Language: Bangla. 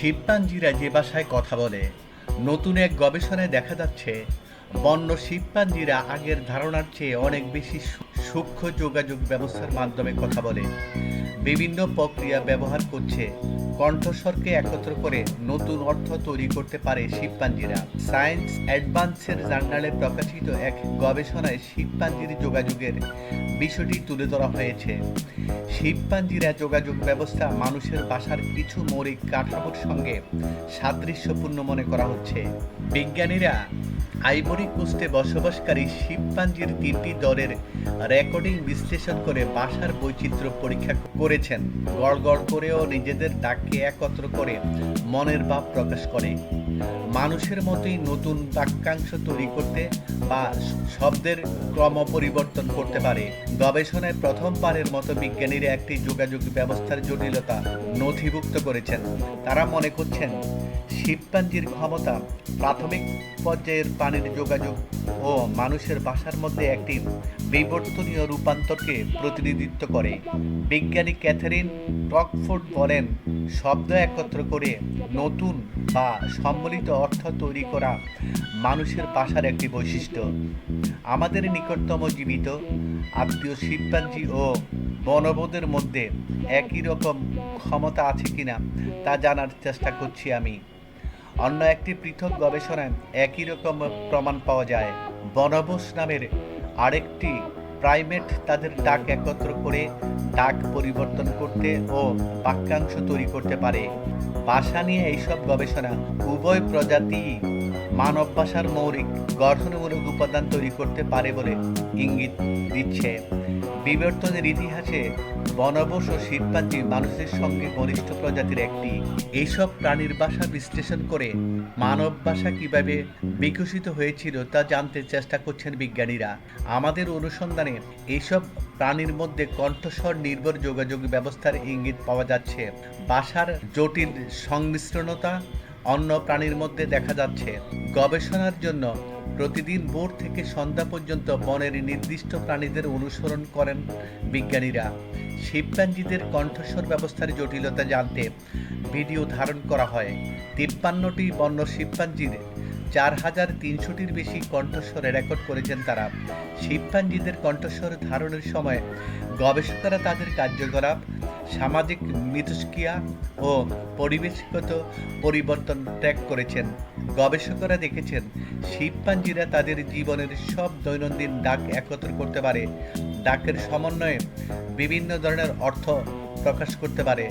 শিবপাঞ্জিরা যে ভাষায় কথা বলে। নতুন এক গবেষণায় দেখা যাচ্ছে, বন্য শিবপাঞ্জিরা আগের ধারণার চেয়ে অনেক বেশি সূক্ষ্ম যোগাযোগ ব্যবস্থার মাধ্যমে কথা বলে। বিভিন্ন প্রক্রিয়া ব্যবহার করছে। কণ্ঠস্বরকে একত্র করে নতুন অর্থ তৈরি করতে পারে শিবপাঞ্জিরা। সায়েন্স অ্যাডভান্সের জার্নালে প্রকাশিত এক গবেষণায় শিবপাঞ্জির যোগাযোগের বিষয়টি তুলে ধরা হয়েছে। শিবপাঞ্জিরা যোগাযোগ ব্যবস্থা মানুষের বাসার কিছু মৌলিক কাঠামোর সঙ্গে সাদৃশ্যপূর্ণ মনে করা হচ্ছে। বিজ্ঞানীরা আইভরি কোস্টে বসবাসকারী শিবপাঞ্জির তিনটি দলের রেকর্ডিং বিশ্লেষণ করে বাসার বৈচিত্র্য পরীক্ষা করেছেন। গড় গড় করেও নিজেদের ডাককে একত্র করে মনের ভাব প্রকাশ করে। মানুষের মতোই নতুন বাক্যাংশ তৈরি করতে বা শব্দের ক্রম পরিবর্তন করতে পারে। গবেষণায় প্রথমবারের মতো বিজ্ঞানীরা একটি যোগাযোগ ব্যবস্থার জটিলতা নথিভুক্ত করেছেন। তারা মনে করছেন শিবপাঞ্জির ক্ষমতা প্রাথমিক পর্যায়ের প্রাণীর যোগাযোগ ও মানুষের বাসার মধ্যে একটি বিবর্তনীয় রূপান্তরকে প্রতিনিধিত্ব করে। বিজ্ঞানী ক্যাথারিন টকফোর্ড বলেন, শব্দ একত্র করে নতুন বা সম্মিলিত অর্থ তৈরি করা মানুষের বাসার একটি বৈশিষ্ট্য। আমাদের নিকটতম জীবিত আত্মীয় শিবপাঞ্জি ও বনবোধের মধ্যে একই রকম ক্ষমতা আছে কিনা তা জানার চেষ্টা করছি আমি। অন্য একটি পৃথক গবেষণায় একই রকম প্রমাণ পাওয়া যায়। বনবোস নামের আরেকটি প্রাইমেট তাদের ডাক একত্র করে ডাক পরিবর্তন করতে ও বাক্যাংশ তৈরি করতে পারে। ভাষা নিয়ে এইসব গবেষণা উভয় প্রজাতি মানব ভাষার মৌলিক গঠনমূলক উপাদান তৈরি করতে পারে বলে ইঙ্গিত দিচ্ছে। বিবর্তনের ইতিহাসে বনবস ও শিবপাঞ্জি মানুষের সঙ্গে ঘনিষ্ঠ প্রজাতির একটি। এইসব প্রাণীর ভাষা বিশ্লেষণ করে মানব ভাষা কীভাবে বিকশিত হয়েছিল তা জানতে চেষ্টা করছেন বিজ্ঞানীরা। আমাদের অনুসন্ধানে এইসব প্রাণীর মধ্যে কণ্ঠস্বর নির্ভর যোগাযোগ ব্যবস্থার ইঙ্গিত পাওয়া যাচ্ছে। ভাষার জটিল সংমিশ্রণতা অন্য প্রাণীর মধ্যে দেখা যাচ্ছে, গবেষণার জন্য প্রতিদিন ভোর থেকে সন্ধ্যা পর্যন্ত বনের নির্দিষ্ট প্রাণীদের অনুসরণ করেন বিজ্ঞানীরা। শিবপাঞ্জিদের কণ্ঠস্বর ব্যবস্থার জটিলতা জানতে ভিডিও ধারণ করা হয়। তিপ্পান্নটি বন্য শিবপাঞ্জির চার হাজার তিনশোটির বেশি কণ্ঠস্বরে রেকর্ড করেছেন তারা। শিবপাঞ্জিদের কণ্ঠস্বর ধারণের সময় গবেষকরা তাদের কার্যকলাপ সামাজিক মিথস্ক্রিয়া ও পরিবেশগত পরিবর্তন ত্যাগ করেছেন। গবেষকরা দেখেছেন, শিবপাঞ্জিরা তাদের জীবনের সব দৈনন্দিন ডাক একত্র করতে পারে। ডাকের সমন্বয়ে বিভিন্ন ধরনের অর্থ প্রকাশ করতে পারে।